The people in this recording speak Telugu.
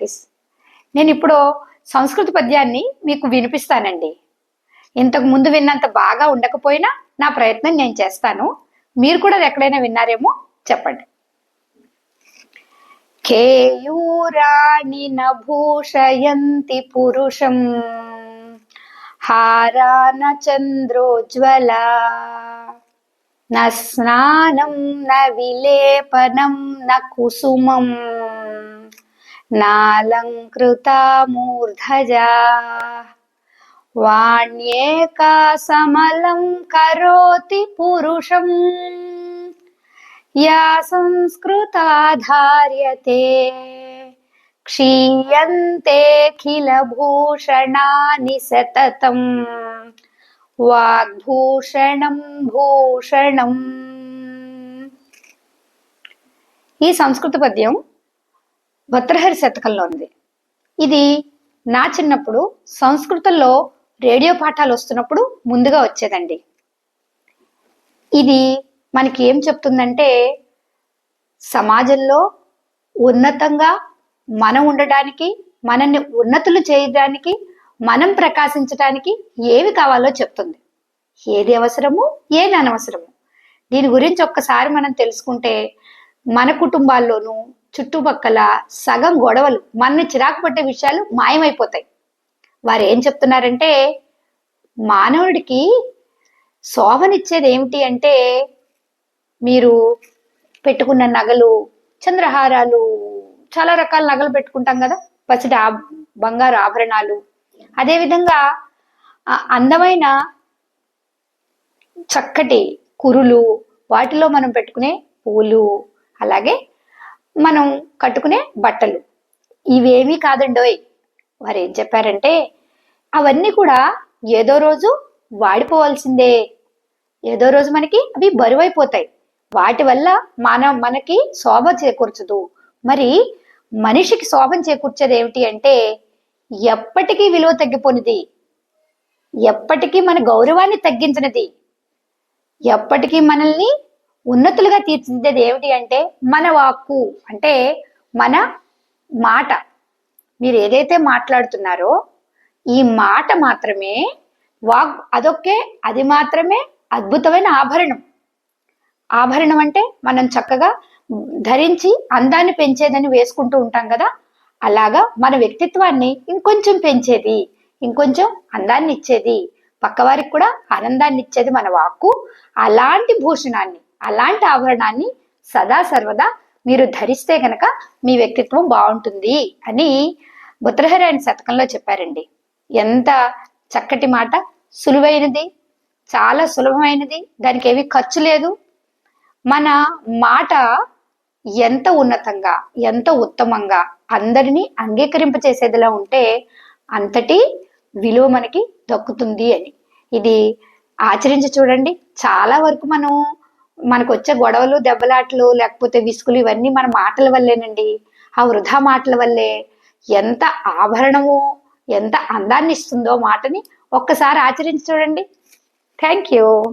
ప్రాక్టీస్ నేను ఇప్పుడు సంస్కృత పద్యాన్ని మీకు వినిపిస్తానండి ఇంతకు ముందు విన్నంత బాగా ఉండకపోయినా నా ప్రయత్నం నేను చేస్తాను మీరు కూడా అది ఎక్కడైనా విన్నారేమో చెప్పండి కేయూరాణి నభూషయంతి పురుషం హారాన చంద్రోజ్వలా न स्नानं न विलेपनं न कुसुमं नालङ्कृता मूर्धजा वाण्येका समलं करोति पुरुषं या संस्कृता धार्यते क्षीयन्तेऽखिलभूषणानि सततम् వాగ్భూషణం భూషణం ఈ సంస్కృత పద్యం భద్రహరి శతకంలో ఉంది ఇది నా చిన్నప్పుడు సంస్కృతంలో రేడియో పాఠాలు వస్తున్నప్పుడు ముందుగా వచ్చేదండి. ఇది మనకి ఏం చెప్తుందంటే సమాజంలో ఉన్నతంగా మనం ఉండడానికి మనల్ని ఉన్నతులు చేయడానికి మనం ప్రకాశించడానికి ఏవి కావాలో చెప్తుంది. ఏది అవసరము ఏది అనవసరము. దీని గురించి ఒక్కసారి మనం తెలుసుకుంటే మన కుటుంబాల్లోనూ చుట్టుపక్కల సగం గొడవలు మనని చిరాకు పట్టే విషయాలు మాయమైపోతాయి. వారు ఏం చెప్తున్నారంటే మానవుడికి శోభనిచ్చేది ఏమిటి అంటే మీరు పెట్టుకున్న నగలు చంద్రహారాలు చాలా రకాల నగలు పెట్టుకుంటాం కదా పసిడి ఆ బంగారు ఆభరణాలు. అదేవిధంగా ఆ అందమైన చక్కటి కురులు వాటిలో మనం పెట్టుకునే పూలు అలాగే మనం కట్టుకునే బట్టలు. ఇవేమీ కాదండోయ్. వారు ఏం చెప్పారంటే అవన్నీ కూడా ఏదో రోజు వాడిపోవాల్సిందే. ఏదో రోజు మనకి అవి బరువైపోతాయి. వాటి వల్ల మన మనకి శోభ చేకూర్చదు. మరి మనిషికి శోభం చేకూర్చేది ఏమిటి అంటే ఎప్పటికీ విలువ తగ్గిపోనిది. ఎప్పటికీ మన గౌరవాన్ని తగ్గించినది. ఎప్పటికీ మనల్ని ఉన్నతులుగా తీర్చిదిద్దేది ఏమిటి అంటే మన వాక్కు అంటే మన మాట. మీరు ఏదైతే మాట్లాడుతున్నారో ఈ మాట మాత్రమే వాక్ అదొకే అది మాత్రమే అద్భుతమైన ఆభరణం. ఆభరణం అంటే మనం చక్కగా ధరించి అందాన్ని పెంచేదని వేసుకుంటూ ఉంటాం కదా అలాగా మన వ్యక్తిత్వాన్ని ఇంకొంచెం పెంచేది ఇంకొంచెం అందాన్ని ఇచ్చేది పక్కవారికి కూడా ఆనందాన్ని ఇచ్చేది మన వాక్కు. అలాంటి భూషణాన్ని అలాంటి ఆభరణాన్ని సదా సర్వదా మీరు ధరిస్తే గనక మీ వ్యక్తిత్వం బాగుంటుంది అని బుత్రహరి ఆయన శతకంలో చెప్పారండి. ఎంత చక్కటి మాట సులువైనది చాలా సులభమైనది దానికి ఏమీ ఖర్చు లేదు. మన మాట ఎంత ఉన్నతంగా ఎంత ఉత్తమంగా అందరినీ అంగీకరింపచేసేదిలా ఉంటే అంతటి విలువ మనకి దక్కుతుంది అని. ఇది ఆచరించి చూడండి. చాలా వరకు మనం మనకు వచ్చే గొడవలు దెబ్బలాటలు లేకపోతే విసుగులు ఇవన్నీ మన మాటల వల్లేనండి. ఆ వృధా మాటల వల్లే ఎంత ఆభరణమో ఎంత అందాన్ని ఇస్తుందో మాటని ఒక్కసారి ఆచరించి చూడండి. Thank you.